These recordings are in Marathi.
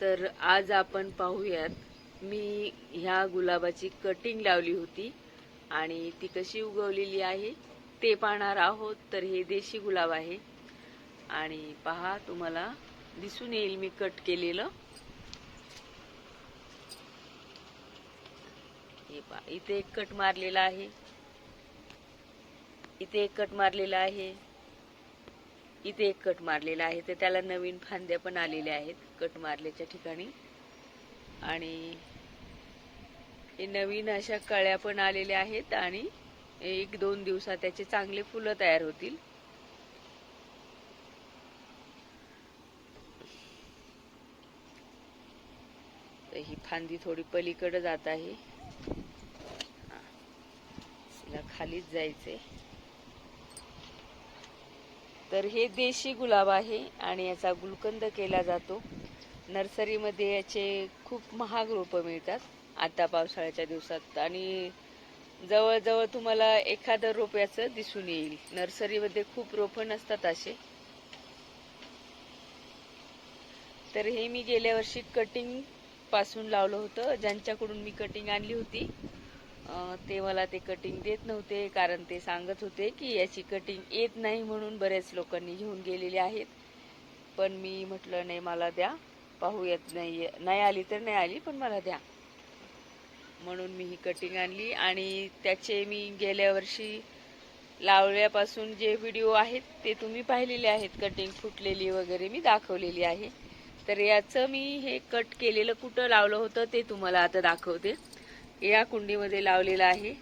तर आज आपण पाहूयात मी ह्या गुलाबाची कटिंग लावली होती आणि ती कशी उगवलेली आहे ते पाहणार आहोत. तर हे देशी गुलाब आहे. आणि पहा तुम्हाला दिसून येईल मी कट केलेलं. हे पहा इथे एक कट मारलेला आहे. इथे एक कट मारलेला आहे. इथे एक कट मारलेला आहे. तर त्याला नवीन फांद्या पण आलेल्या आहेत कट मारल्याच्या ठिकाणी. आणि हे नवीन अशा कळ्या पण आलेल्या आहेत आणि एक दोन दिवसात त्याचे चांगले फुलं तयार होतील. तर ही फांदी थोडी पलीकडे जात आहे. तिला खालीच जायचंय. तर हे देशी गुलाब आहे आणि याचा गुलकंद केला जातो. नर्सरीमध्ये याचे खूप महाग रोपं मिळतात आता पावसाळ्याच्या दिवसात. आणि जवळजवळ तुम्हाला एखादं रोप याचं दिसून येईल. नर्सरीमध्ये खूप रोपं नसतात असे. तर हे मी गेल्या वर्षी कटिंगपासून लावलं होतं. ज्यांच्याकडून मी कटिंग आणली होती ते मला ते कटिंग देत नव्हते कारण ते सांगत होते की याची कटिंग येत नाही म्हणून बऱ्याच लोकांनी घेऊन गेलेले आहेत. पण मी म्हटलं नाही मला द्या. पाहू येत नाही नाही आली तर नाही आली पण मला द्या. म्हणून मी ही कटिंग आणली आणि त्याचे मी गेल्या वर्षी लावल्यापासून जे व्हिडिओ आहेत ते तुम्ही पाहिलेले आहेत. कटिंग फुटलेली वगैरे मी दाखवलेली आहे. तर याचं मी हे कट केलेलं कुठं लावलं होतं ते तुम्हाला आता दाखवते. या कुंडीमध्ये लावलेला आहे.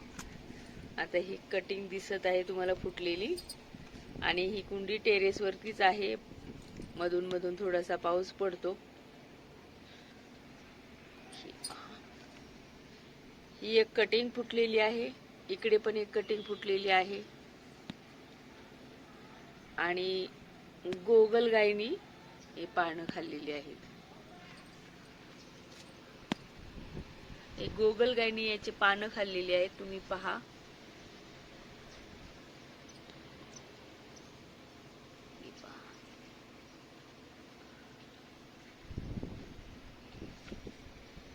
आता ही कटिंग दिसत आहे तुम्हाला फुटलेली. आणि ही कुंडी टेरेसवरतीच आहे. मधून मधून थोडासा पाऊस पडतो. ही ही एक कटिंग फुटलेली आहे. इकडे पण एक कटिंग फुटलेली आहे. आणि गोगल गायनी हे पानं खाल्लेली आहेत. हे गोगल गायनी याचे पानं खाल्लेली आहेत तुम्ही पहा.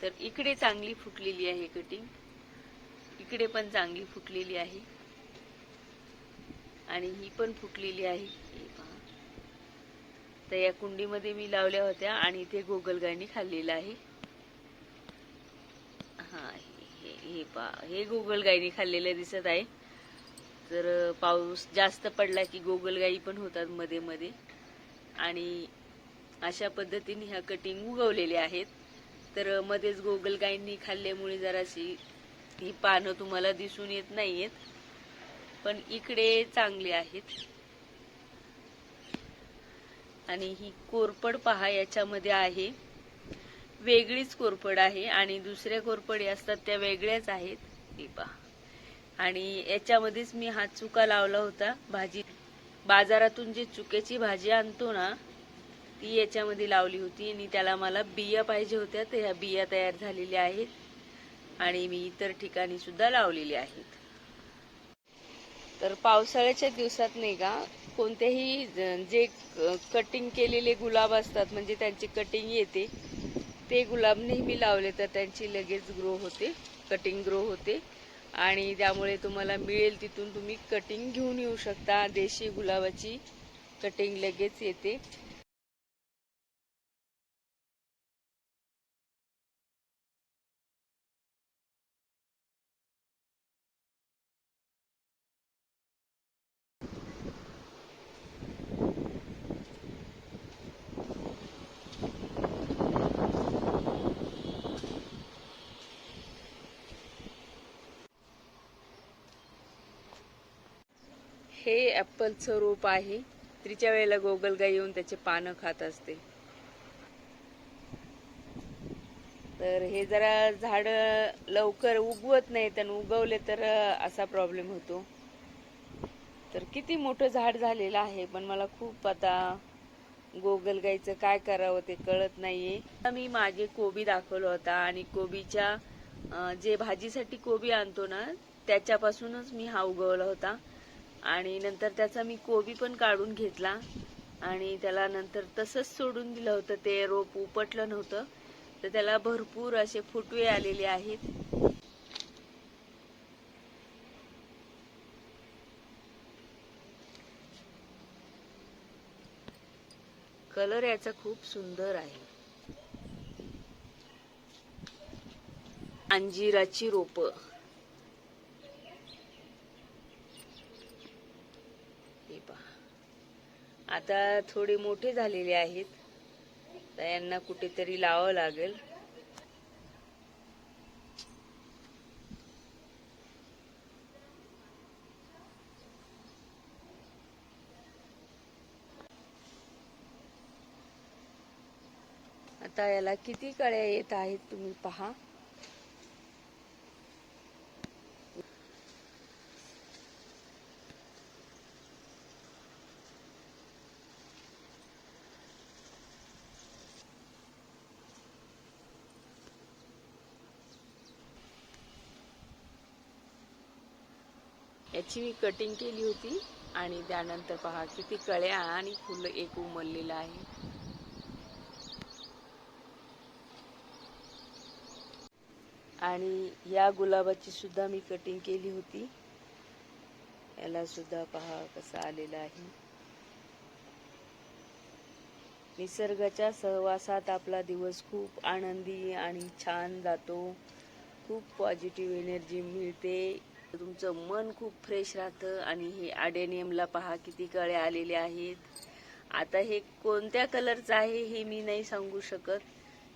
तर इकडे चांगली फुटलेली आहे कटिंग इकडे पण चांगली फुटलेली आहे. आणि ही पण फुटलेली आहे. तर या कुंडीमध्ये मी लावल्या होत्या आणि इथे गोगलगायनी खाल्लेलं आहे. हा हे हे पहा हे गोगलगायनी खाल्लेलं दिसत आहे. तर पाऊस जास्त पडला की गोगलगाई पण होतात मध्ये मध्ये. आणि अशा पद्धतीने ह्या कटिंग उगवलेल्या आहेत. तर मध्येच गोगलगाईंनी खाल्ल्यामुळे जराशी ही पानं तुम्हाला दिसून येत नाहीयेत. पण इकडे चांगली आहेत. आणि ही कोरपड पहा याच्यामध्ये आहे. वेगळीच कोरपड आहे आणि दुसऱ्या कोरफडी असतात त्या वेगळ्याच आहेत ही पहा आणि याच्यामध्येच मी हा चुका लावला होता भाजी. बाजारातून जी चुक्याची भाजी आणतो ना ती याच्यामध्ये लावली होती आणि त्याला मला बिया पाहिजे होत्या तर ह्या बिया तयार झालेल्या आहेत आणि मी इतर ठिकाणी सुद्धा लावलेल्या आहेत. तर पावसाळ्याच्या दिवसात नाही का कोणतेही जे कटिंग केलेले गुलाब असतात म्हणजे त्यांची कटिंग येते ते गुलाब नेहमी लावले तर त्यांची लगेच ग्रो होते कटिंग ग्रो होते. आणि त्यामुळे तुम्हाला मिळेल तिथून तुम्ही कटिंग घेऊन येऊ शकता. देशी गुलाबाची कटिंग लगेच येते. हे ऍपलचं रोप आहे. त्रीच्या वेळेला गोगलगाई येऊन त्याचे पानं खात असते. तर हे जरा झाड लवकर उगवत नाही आणि उगवले तर असा प्रॉब्लेम होतो. तर किती मोठं झाड झालेलं आहे पण मला खूप आता गोगलगाईचं काय करावं ते कळत नाहीये. मी मागे कोबी दाखवला होता आणि कोबीच्या जे भाजीसाठी कोबी आणतो ना त्याच्यापासूनच मी हा उगवला होता. आणि नंतर त्याचा मी कोबी पण काढून घेतला. आणि त्याला नंतर तसंच सोडून दिलं होतं. ते रोप उपटलं नव्हतं. तर त्याला भरपूर असे फुटवे आलेले आहेत. कलर याचा खूप सुंदर आहे. अंजिराची रोप हे पहा आता थोडे मोठे झालेले आहेत. तर यांना कुठेतरी लावावं लागेल. आता याला किती कळ्या येत आहेत तुम्ही पहा. याची मी कटिंग केली होती आणि त्यानंतर पहा किती कळ्या आणि फुलं एक उमललेलं आहे. आणि या गुलाबाची सुद्धा मी कटिंग केली होती. याला सुद्धा पहा कसं आलेलं आहे. निसर्गाच्या सहवासात आपला दिवस खूप आनंदी आणि छान जातो. खूप पॉझिटिव्ह एनर्जी मिळते. तुमचं मन खूप फ्रेश राहतं आणि हे आडेनियमला पहा किती कळे आलेले आहेत. आता हे कोणत्या कलरचं आहे हे मी नाही सांगू शकत.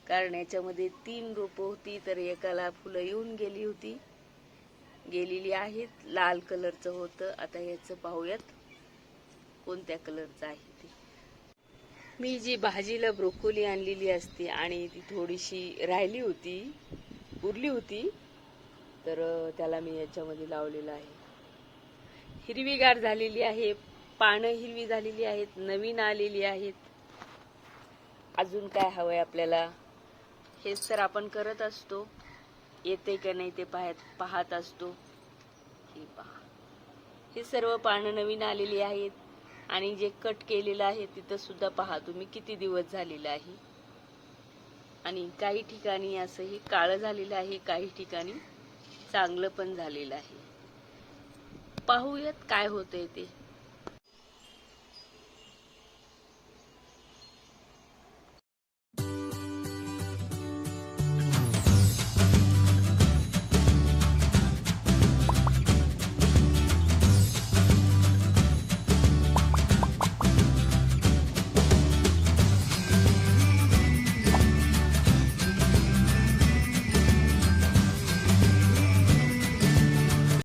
कारण याच्यामध्ये तीन रोपं होती तर एकाला फुलं येऊन गेली होती. गेलेली आहेत लाल कलरचं होतं. आता याचं पाहूयात कोणत्या कलरचं आहे ते. मी जी भाजीला ब्रोकोली आणलेली असते आणि ती थोडीशी राहिली होती उरली होती तर त्याला मी याच्यामध्ये लावलेलं आहे. हिरवीगार झालेली आहे पानं हिरवी झालेली आहेत नवीन आलेली आहेत. अजून काय हवंय आपल्याला? हेच तर आपण करत असतो. येते का नाही ते पाहत पाहत असतो. हे पहा. हे सर्व पानं नवीन आलेली आहेत आणि जे कट केलेलं आहे तिथं सुद्धा पहा तुम्ही किती दिवस झालेलं आहे. आणि काही ठिकाणी असंही काळं झालेलं आहे काही ठिकाणी चांगलं पण झालेलं आहे. पाहूयात काय होतंय ते.